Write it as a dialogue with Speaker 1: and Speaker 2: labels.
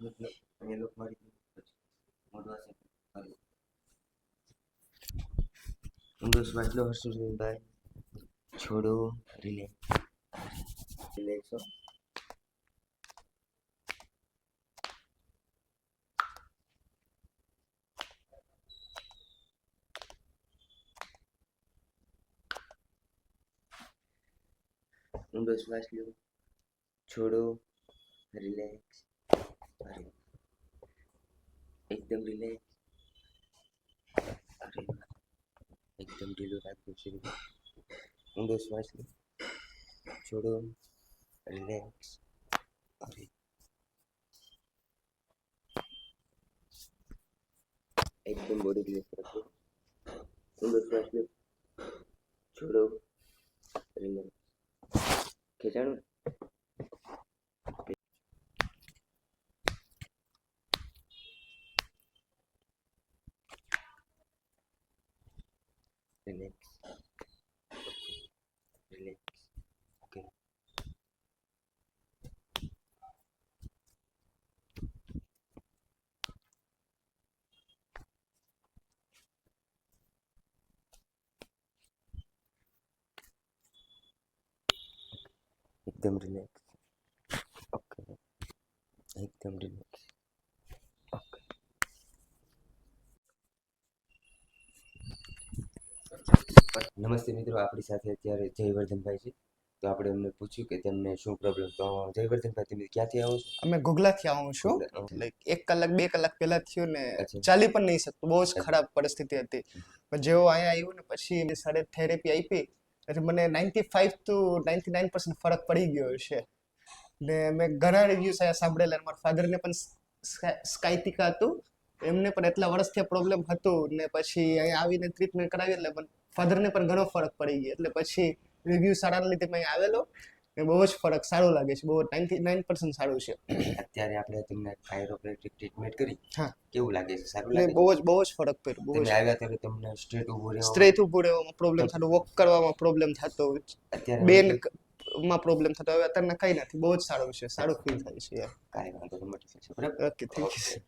Speaker 1: Okay એ લોક ભાઈ છોડો relax relax હો. ઊંડો શ્વાસ છોડો રિલેક્સ अरे एकदम डिले अरे एकदम ढीलो रात दूसरी ऊंडो श्वास छोड़ो रिलैक्स अरे एकदम बॉडी रिलैक्स रखो ऊंडो श्वास छोड़ो रिलैक्स खिंचाड़ो relax okay relax okay एकदम रिलैक्स ओके एकदम रिलैक्स નમસ્તે મિત્રો આપણી સાથે અત્યારે જયવર્ધનભાઈ છે. તો આપણે એમને પૂછ્યું કે તેમને શું પ્રોબ્લેમ તો જયવર્ધનભાઈ તમે ક્યાંથી આવો છો?
Speaker 2: અમે ગુગલાથી આવું છું. લાઈક એક કલાક બે કલાક પહેલા થયું ને ચાલી પણ નહીં શકતું. બહુ જ ખરાબ પરિસ્થિતિ હતી. પણ જેવો અહીંયા આવ્યું ને પછી એની સાથે થેરેપી આપી. એટલે મને ninety five to ninety nine percent ફરક પડી ગયો છે. ને મેં ઘણા રિવ્યુઝ અહીંયા સાંભળેલા મારા ફાધરને પણ સ્કા- સ્કાયતિકા હતું. એમને પણ એટલા વર્ષથી પ્રોબ્લેમ હતું ને પછી અહીંયા આવીને ટ્રીટમેન્ટ કરાવી એટલે પણ ફાધરને પણ ઘણો ફરક પડી ગયો. એટલે પછી રિવ્યુ સારા લીધે મેં આવેલો. ને બહુ જ ફરક સારો લાગે છે. બહુ નાઇન્ટી નાઇન પર્સન્ટ સારું છે.
Speaker 1: અત્યારે આપણે તમને કાયરોપ્રેટિક ટ્રીટમેન્ટ કરી.
Speaker 2: હા.
Speaker 1: કેવું લાગે છે? સારું લાગે?
Speaker 2: બહુ જ બહુ જ ફરક પડ્યો. બહુ જ.
Speaker 1: આવ્યા ત્યારે તમને સ્ટ્રેટ ઊભો રહેવા
Speaker 2: સ્ટ્રેટ ઊભો રહેવામાં પ્રોબ્લેમ થતો વોક કરવામાં પ્રોબ્લેમ થતો.
Speaker 1: અત્યારે
Speaker 2: બેનમાં પ્રોબ્લેમ થતો. હવે અત્યારે કઈ નથી. બહુ જ સારું છે. સારું ફીલ થાય છે
Speaker 1: કાંઈ વાંધો નહીં મટી
Speaker 2: ઓકે થેન્ક યુ.